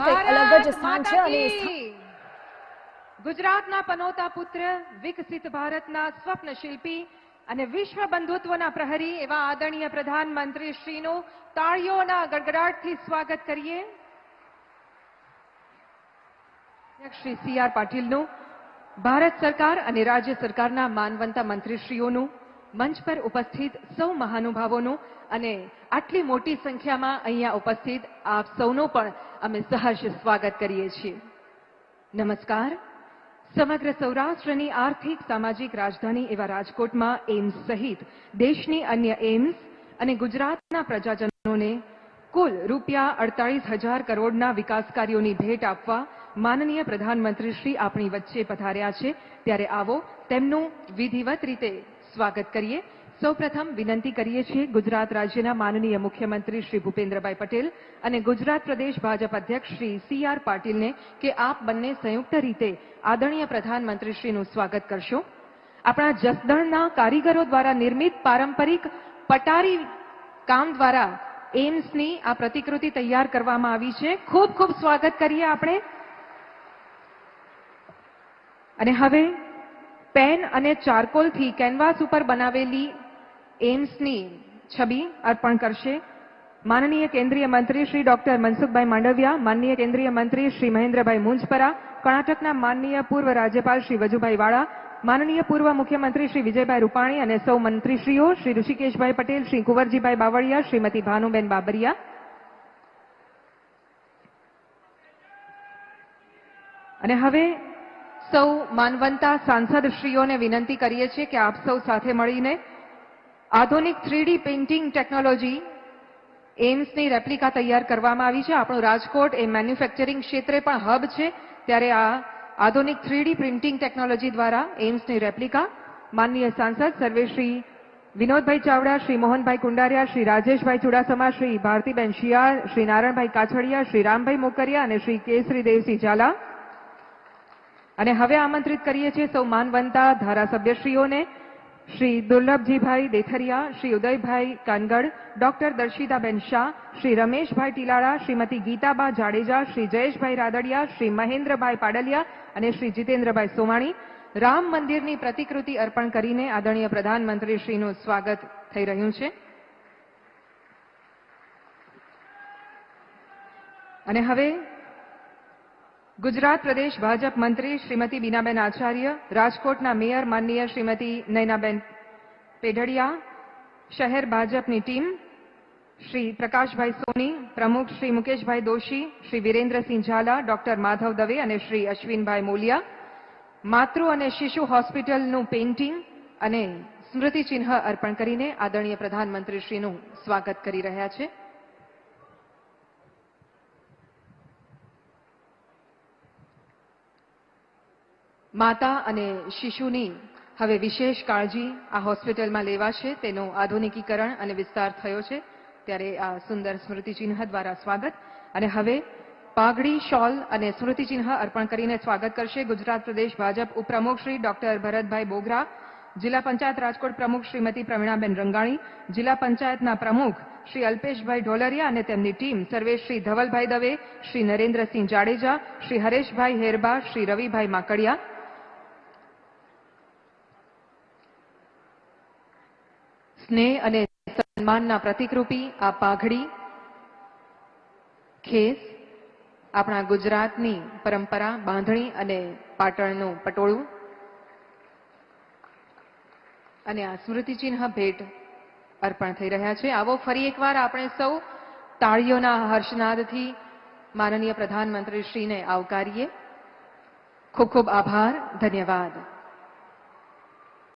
કંઈક અલગ જ સ્થાન છે અને એ માતા કી! ગુજરાતના પનોતા પુત્ર વિકસિત ભારતના સ્વપ્ન શિલ્પી અને વિશ્વ બંધુત્વના પ્રહરી એવા આદરણીય પ્રધાનમંત્રી શ્રીનું તાળીઓના ગડગડાટથી સ્વાગત કરીએ શ્રી સી આર પાટીલનું ભારત સરકાર અને રાજ્ય સરકારના માનવંતા મંત્રીશ્રીઓનું મંચ પર ઉપસ્થિત સૌ મહાનુભાવોનું અને આટલી મોટી સંખ્યામાં અહીંયા ઉપસ્થિત આપ સૌનો પણ અમે સહર્ષ સ્વાગત કરીએ છીએ. નમસ્કાર. સમગ્ર સૌરાષ્ટ્રની આર્થિક, સામાજિક રાજધાની એવા રાજકોટમાં એમ્સ સહિત દેશની અન્ય એમ્સ અને ગુજરાતના પ્રજાજનોને કુલ રૂપિયા અડતાળીસ હજાર કરોડના વિકાસ કાર્યોની ભેટ આપવા માનનીય પ્રધાનમંત્રી શ્રી આપણી વચ્ચે પધાર્યા છે. ત્યારે આવો તેમનું વિધિવત રીતે સ્વાગત કરીએ. સૌપ્રથમ વિનંતી કરીએ છીએ ગુજરાત રાજ્યના માનનીય મુખ્યમંત્રી શ્રી ભૂપેન્દ્રભાઈ પટેલ અને ગુજરાત પ્રદેશ ભાજપ અધ્યક્ષ શ્રી સી આર પાટીલને કે આપ બંને સંયુક્ત રીતે આદરણીય પ્રધાનમંત્રીશ્રીનું સ્વાગત કરશો. આપણા જસદણના કારીગરો દ્વારા નિર્મિત પારંપરિક પટારી કામ દ્વારા એમ્સની આ પ્રતિકૃતિ તૈયાર કરવામાં આવી છે. ખૂબ ખૂબ સ્વાગત કરીએ આપણે. અને હવે પેન અને ચારકોલથી કેનવાસ ઉપર બનાવેલી એમ્સની છબી અર્પણ કરશે. માનનીય કેન્દ્રીય મંત્રી શ્રી ડોક્ટર મનસુખભાઈ માંડવિયા, માનનીય કેન્દ્રીય મંત્રી શ્રી મહેન્દ્રભાઈ મુંજપરા, કર્ણાટકના માનનીય પૂર્વ રાજ્યપાલ શ્રી વજુભાઈ વાળા, માનનીય પૂર્વ મુખ્યમંત્રી શ્રી વિજયભાઈ રૂપાણી અને સૌ મંત્રીશ્રીઓ શ્રી ઋષિકેશભાઈ પટેલ, શ્રી કુંવરજીભાઈ બાવળિયા, શ્રીમતી ભાનુબેન બાબરિયા. અને હવે સૌ માનવંતા સાંસદશ્રીઓને વિનંતી કરીએ છીએ કે આપ સૌ સાથે મળીને આધુનિક થ્રીડી પેઇન્ટિંગ ટેકનોલોજી એમ્સની રેપ્લિકા તૈયાર કરવામાં આવી છે. આપણું રાજકોટ એ મેન્યુફેક્ચરિંગ ક્ષેત્રે પણ હબ છે. ત્યારે આ આધુનિક થ્રીડી પ્રિન્ટિંગ ટેકનોલોજી દ્વારા એમ્સની રેપ્લિકા માનનીય સાંસદ સર્વેશ્રી વિનોદભાઈ ચાવડા, શ્રી મોહનભાઈ કુંડારિયા, શ્રી રાજેશભાઈ ચુડાસમા, શ્રી ભારતીબેન શિયાળ, શ્રી નારાયણભાઈ કાછડિયા, શ્રી રામભાઈ મોકરિયા અને શ્રી કેસરી દેવસિંહ ઝાલા અને હવે આમંત્રિત કરીએ છીએ સૌ માનવંતા ધારાસભ્યશ્રીઓને. શ્રી દુર્લભજીભાઈ દેથરિયા, શ્રી ઉદયભાઈ કાનગડ, ડોક્ટર દર્શિતાબેન શાહ, શ્રી રમેશભાઈ ટીલાળા, શ્રીમતી ગીતાબા જાડેજા, શ્રી જયેશભાઈ રાદડિયા, શ્રી મહેન્દ્રભાઈ પાડલિયા અને શ્રી જીતેન્દ્રભાઈ સોમાણી. રામ મંદિરની પ્રતિકૃતિ અર્પણ કરીને આદરણીય પ્રધાનમંત્રી શ્રીનું સ્વાગત થઈ રહ્યું છે. અને હવે ગુજરાત પ્રદેશ ભાજપ મંત્રી શ્રીમતી બીનાબેન આચાર્ય, રાજકોટના મેયર માનનીય શ્રીમતી નયનાબેન પેઢડિયા, શહેર ભાજપની ટીમ, શ્રી પ્રકાશભાઈ સોની, પ્રમુખ શ્રી મુકેશભાઈ દોશી, શ્રી વિરેન્દ્રસિંહ ઝાલા, ડોક્ટર માધવ દવે અને શ્રી અશ્વિનભાઈ મોલિયા. માતૃ અને શિશુ હોસ્પિટલનું પેઇન્ટિંગ અને સ્મૃતિચિહ્ન અર્પણ કરીને આદરણીય પ્રધાનમંત્રી શ્રીનું સ્વાગત કરી રહ્યા છે. માતા અને શિશુની હવે વિશેષ કાળજી આ હોસ્પિટલમાં લેવાશે, તેનું આધુનિકીકરણ અને વિસ્તાર થયો છે. ત્યારે આ સુંદર સ્મૃતિચિહ્ન દ્વારા સ્વાગત. અને હવે પાઘડી શોલ અને સ્મૃતિચિહ્ન અર્પણ કરીને સ્વાગત કરશે ગુજરાત પ્રદેશ ભાજપ ઉપપ્રમુખ શ્રી ડોક્ટર ભરતભાઈ બોગરા, જિલ્લા પંચાયત રાજકોટ પ્રમુખ શ્રીમતી પ્રવીણાબેન રંગાણી, જિલ્લા પંચાયતના પ્રમુખ શ્રી અલ્પેશભાઈ ઢોલરિયા અને તેમની ટીમ સર્વે શ્રી ધવલભાઈ દવે, શ્રી નરેન્દ્રસિંહ જાડેજા, શ્રી હરેશભાઈ હેરબા, શ્રી રવિભાઈ માકડિયા સ્નેહ અને સન્માનના પ્રતિકરૂપી આ પાઘડી, ખેસ, આપણા ગુજરાતની પરંપરા, બાંધણી અને પાટણનું પટોળું અને આ સ્મૃતિચિહ્ન ભેટ અર્પણ થઈ રહ્યા છે. આવો ફરી એકવાર આપણે સૌ તાળીઓના હર્ષનાદથી માનનીય પ્રધાનમંત્રી શ્રીને આવકારીએ. ખૂબ ખૂબ આભાર. ધન્યવાદ.